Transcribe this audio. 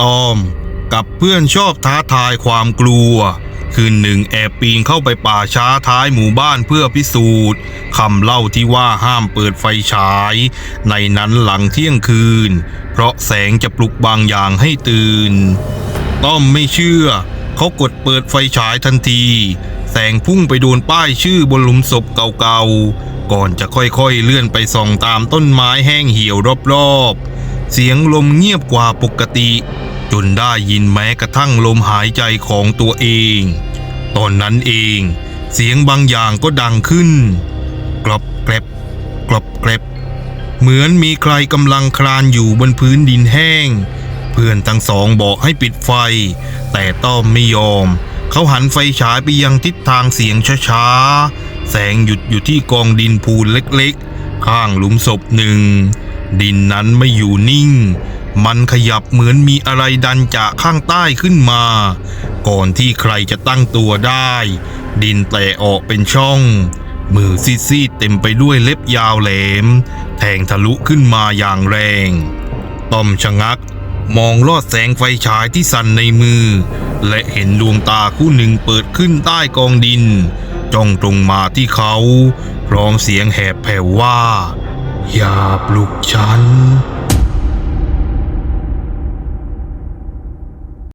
ตอม กับเพื่อนชอบท้าทายความกลัว คืนหนึ่งแอบปีนเข้าไปป่าช้าท้ายหมู่บ้านเพื่อพิสูจน์คำเล่าที่ว่าห้ามเปิดไฟฉาย ในนั้นหลังเที่ยงคืน เพราะแสงจะปลุกบางอย่างให้ตื่น ต้อมไม่เชื่อ เขากดเปิดไฟฉายทันที แสงพุ่งไปโดนป้ายชื่อบนหลุมศพเก่าๆก่อนจะค่อยๆเลื่อนไปส่องตามต้นไม้แห้งเหี่ยวรอบๆ เสียงลมเงียบกว่าปกติ จนได้ยินแม้กระทั่งลมหายใจของตัวเอง ตอนนั้นเอง เสียงบางอย่างก็ดังขึ้น กรอบแกรบกรอบแกรบเหมือนมีใครกำลังคลานอยู่บนพื้นดินแห้ง เพื่อนทั้งสองบอกให้ปิดไฟ แต่ต้อมไม่ยอม เขาหันไฟฉายไปยังทิศทางเสียงช้าๆแสงหยุดอยู่ที่กองดินพูนเล็กๆ ข้างหลุมศพหนึ่ง ดินนั้นไม่อยู่นิ่ง มันขยับเหมือนมีอะไรดันจากข้างใต้ขึ้นมา ก่อนที่ใครจะตั้งตัวได้ ดินแตกออกเป็นช่อง มือซีดๆเต็มไปด้วยเล็บยาวแหลม แทงทะลุขึ้นมาอย่างแรง ต้อมชะงักมองลอดแสงไฟฉายที่สั่นในมือ และเห็นดวงตาคู่หนึ่งเปิดขึ้นใต้กองดิน จ้องตรงมาที่เขา พร้อมเสียงแหบแผ่วว่า อย่าปลุกฉัน